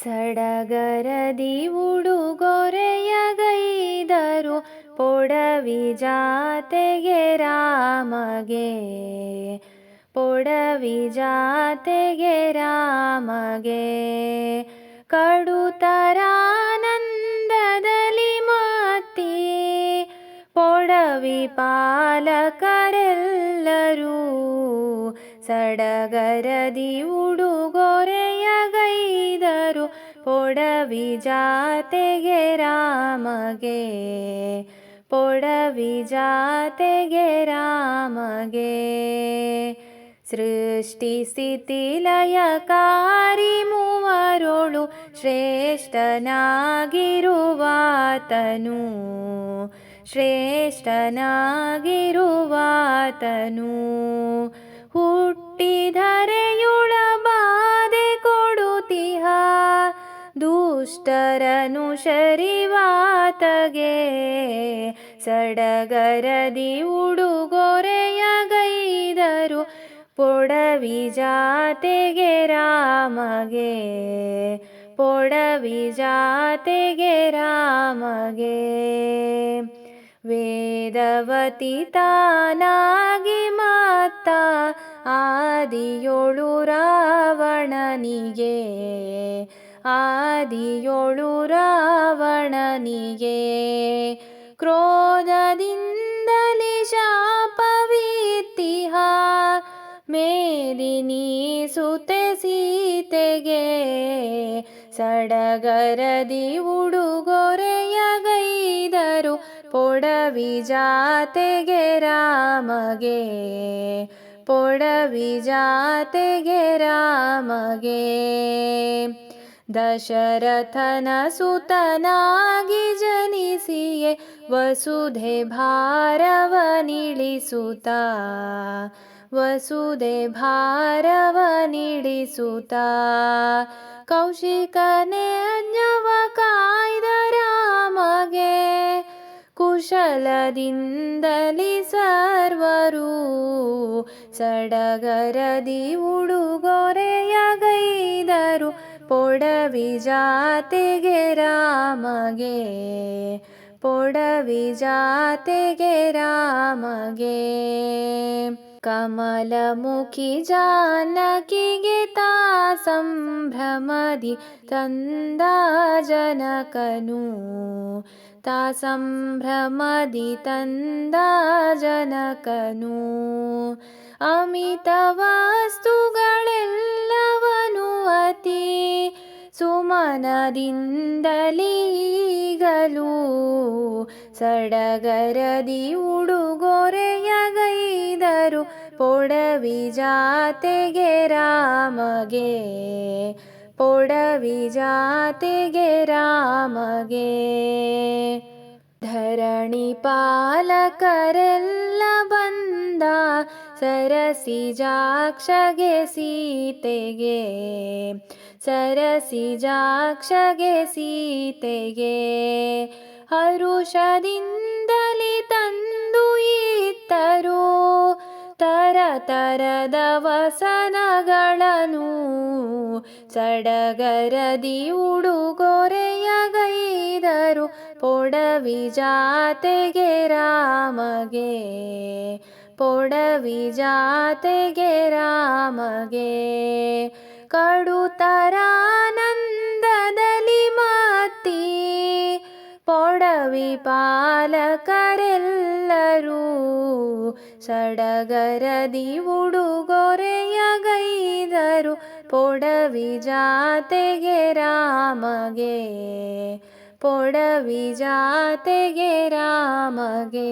ಸಡಗರದಿ ಉಡುಗೊರೆಯಗೈದರು ಪೊಡವಿ ಜಾತೆಗೆ ರಾಮಗೆ ಪೊಡವಿ ಜಾತೆಗೆ ರಾಮಗೆ ಕಡುತರಾನಂದದಲ್ಲಿ ಮತ್ತಿ ಪೊಡವಿ ಪಾಲಕರೆಲ್ಲರೂ ಸಡಗರದಿ ಉಡುಗೊರೆಯಗೈದರು ಪೊಡವಿ ಜಾತೆಗೆ ರಾಮಗೆ ಪೊಡವಿ ಜಾತೆಗೆ ರಾಮಗೆ. ಸೃಷ್ಟಿ ಸ್ಥಿತಿ ಲಯಕಾರಿ ಮೂವರೊಳು ಶ್ರೇಷ್ಠನಾಗಿರುವಾತನು ಶ್ರೇಷ್ಠನಾಗಿರುವಾತನು. ಹುಟ್ಟಿಧರೆಯುಳ ದುಷ್ಟರನು ಶರಿವಾತಗೆ ಸಡಗರದಿ ಉಡುಗೊರೆಯಗೈದರು ಪೊಡವಿ ಜಾತೆಗೆ ರಾಮಗೆ, ಪೊಡವಿ ಜಾತೆಗೆ ರಾಮಗೆ. ವೇದವತಿ ತಾನಾಗಿ ಮಾತ ಆದಿಯೊಳು ರಾವಣನಿಗೆ ಆದಿಯೊಳು ರಾವಣನಿಗೆ ಕ್ರೋಧದಿಂದಲೇ ಶಾಪವೀತಿಹ ಮೇದಿನಿ ಸುತೆ ಸೀತೆಗೆ ಸಡಗರದಿ ಉಡುಗೊರೆಯಗೈದರು. ಪೊಡವಿ ಜಾತೆಗೆ ರಾಮಗೆ, ಪೊಡವಿ ಜಾತೆಗೆ ರಾಮಗೆ. ದಶರಥನ ಸುತನಾಗಿ ಜನಿಸಿಯೇ, ವಸುಧೆ ಭಾರವನಿಳಿಸುತ್ತ ವಸುಧೆ ಭಾರವನಿಳಿಸುತ್ತ ಕೌಶಿಕನೇ ಅಜ್ಞವ ಕಾಯ್ದ ರಾಮಗೆ, ಕುಶಲದಿಂದಲಿ ಸರ್ವರೂ. ಸಡಗರದಿ ಉಡುಗೊರೆಯಗೈದರು ಪೊಡವಿ ಜಾತೆಗೆ ರಾಮಗೆ ಪೊಡವಿ ಜಾತೆಗೆ ರಾಮಗೆ ಕಮಲಮುಖಿ ಜಾನಕಿಗೆ ತಾ ಸಂಭ್ರಮದಿ ತಂದ ಜನಕನು ತಾ ಸಂಭ್ರಮದಿ ತಂದ ಜನಕನು ಅಮಿತ ವಸ್ತುಗಳೆಲ್ಲವನು ಅತಿ ಸುಮನದಿಂದಲೀಗಲು ಸಡಗರದಿ ಉಡುಗೊರೆಯಗೈದರು ಪೊಡವಿ ಜಾತೆಗೆ ರಾಮಗೆ ಪೊಡವಿ ಜಾತೆಗೆ ರಾಮಗೆ. ಧರಣಿ ಪಾಲಕರೆಲ್ಲ ಬಂದ ಸರಸಿ ಜಾಕ್ಷಗೆ ಸೀತೆಗೆ ಸರಸಿ ಜಾಕ್ಷಗೆ ಸೀತೆಗೆ ಹರುಷದಿಂದಲಿ ತಂದು ಇತ್ತರು ತರ ತರದ ವಸನಗಳನ್ನು ಸಡಗರದಿ ಉಡುಗೊರೆಯಗೈದರು ಪೊಡವಿ ಜಾತೆಗೆ ರಾಮಗೆ ಪೊಡವಿ ಜಾತೆಗೆ ರಾಮಗೆ ಕಡುತರಾನಂದದಲ್ಲಿ ಮಾತಿ. ಪೊಡವಿ ಪಾಲಕರೆಲ್ಲರೂ ಸಡಗರದಿ ಉಡುಗೊರೆಯಗೈದರು ಪೊಡವಿ ಜಾತೆಗೆ ರಾಮಗೆ, ಪೊಡವಿ ಜಾತೆಗೆ ರಾಮಗೆ.